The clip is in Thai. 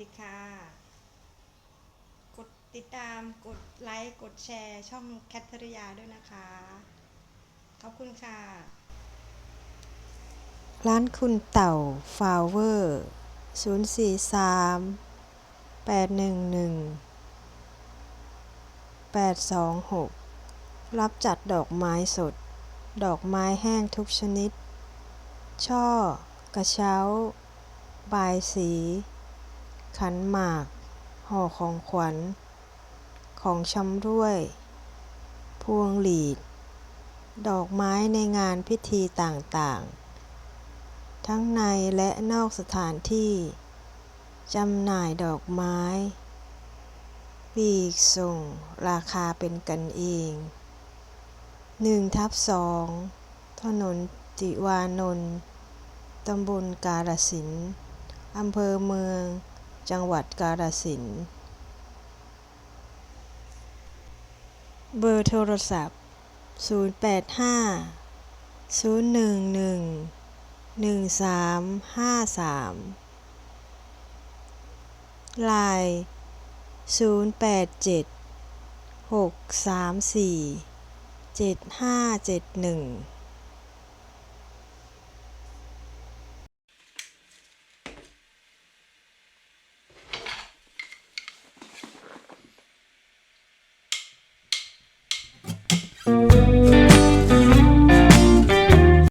ดีค่ะ กดติดตามกดไลค์กดแชร์ช่องแคทเธอริยาด้วยนะคะ ขอบคุณค่ะ ร้านคุณเต่าฟาวเวอร์043 811 826รับจัดดอกไม้สด ดอกไม้แห้งทุกชนิด ช่อ กระเช้า บายสี ขันหมาก ห่อของขวัญ ของชำร่วย พวงหลีด ดอกไม้ในงานพิธีต่างๆ ทั้งในและนอกสถานที่จำหน่ายดอกไม้ปีกส่งราคาเป็นกันเอง1ทับ2ถนนติวานนท์ตำบลกาฬสิน อำเภอเมือง จังหวัดกาฬสินธุ์เบอร์โทรศัพท์ 085 011 1353 ลาย 087 634 7571